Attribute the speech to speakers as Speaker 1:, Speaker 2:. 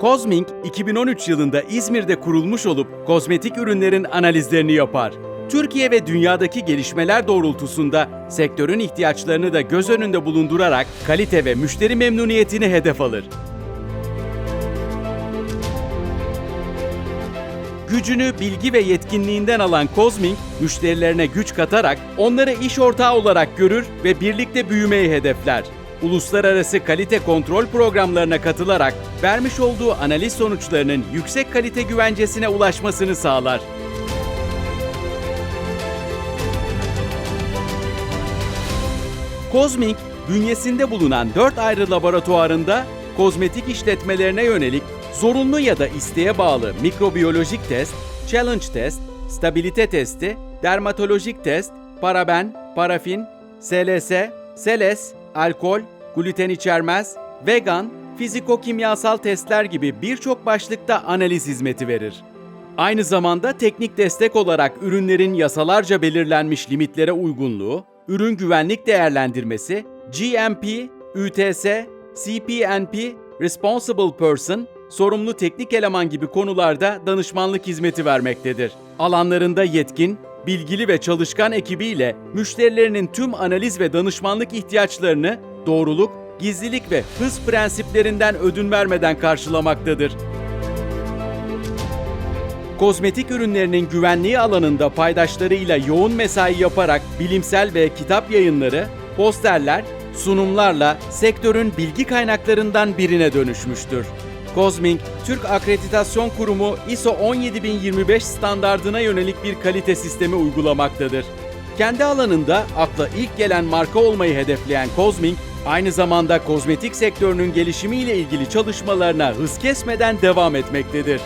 Speaker 1: Cosmink 2013 yılında İzmir'de kurulmuş olup kozmetik ürünlerin analizlerini yapar. Türkiye ve dünyadaki gelişmeler doğrultusunda sektörün ihtiyaçlarını da göz önünde bulundurarak kalite ve müşteri memnuniyetini hedef alır. Gücünü bilgi ve yetkinliğinden alan Cosmink, müşterilerine güç katarak onları iş ortağı olarak görür ve birlikte büyümeyi hedefler. Uluslararası kalite kontrol programlarına katılarak vermiş olduğu analiz sonuçlarının yüksek kalite güvencesine ulaşmasını sağlar. Cosmink, bünyesinde bulunan 4 ayrı laboratuvarında kozmetik işletmelerine yönelik zorunlu ya da isteğe bağlı mikrobiyolojik test, challenge test, stabilite testi, dermatolojik test, paraben, parafin, SLS, seles, alkol, gluten içermez, vegan, fiziko-kimyasal testler gibi birçok başlıkta analiz hizmeti verir. Aynı zamanda teknik destek olarak ürünlerin yasalarca belirlenmiş limitlere uygunluğu, ürün güvenlik değerlendirmesi, GMP, UTS, CPNP, Responsible Person, sorumlu teknik eleman gibi konularda danışmanlık hizmeti vermektedir. Alanlarında yetkin, bilgili ve çalışkan ekibiyle müşterilerinin tüm analiz ve danışmanlık ihtiyaçlarını doğruluk, gizlilik ve hız prensiplerinden ödün vermeden karşılamaktadır. Kozmetik ürünlerinin güvenliği alanında paydaşlarıyla yoğun mesai yaparak bilimsel ve kitap yayınları, posterler, sunumlarla sektörün bilgi kaynaklarından birine dönüşmüştür. Cosmink, Türk Akreditasyon Kurumu ISO 17025 standardına yönelik bir kalite sistemi uygulamaktadır. Kendi alanında akla ilk gelen marka olmayı hedefleyen Cosmink, aynı zamanda kozmetik sektörünün gelişimiyle ilgili çalışmalarına hız kesmeden devam etmektedir.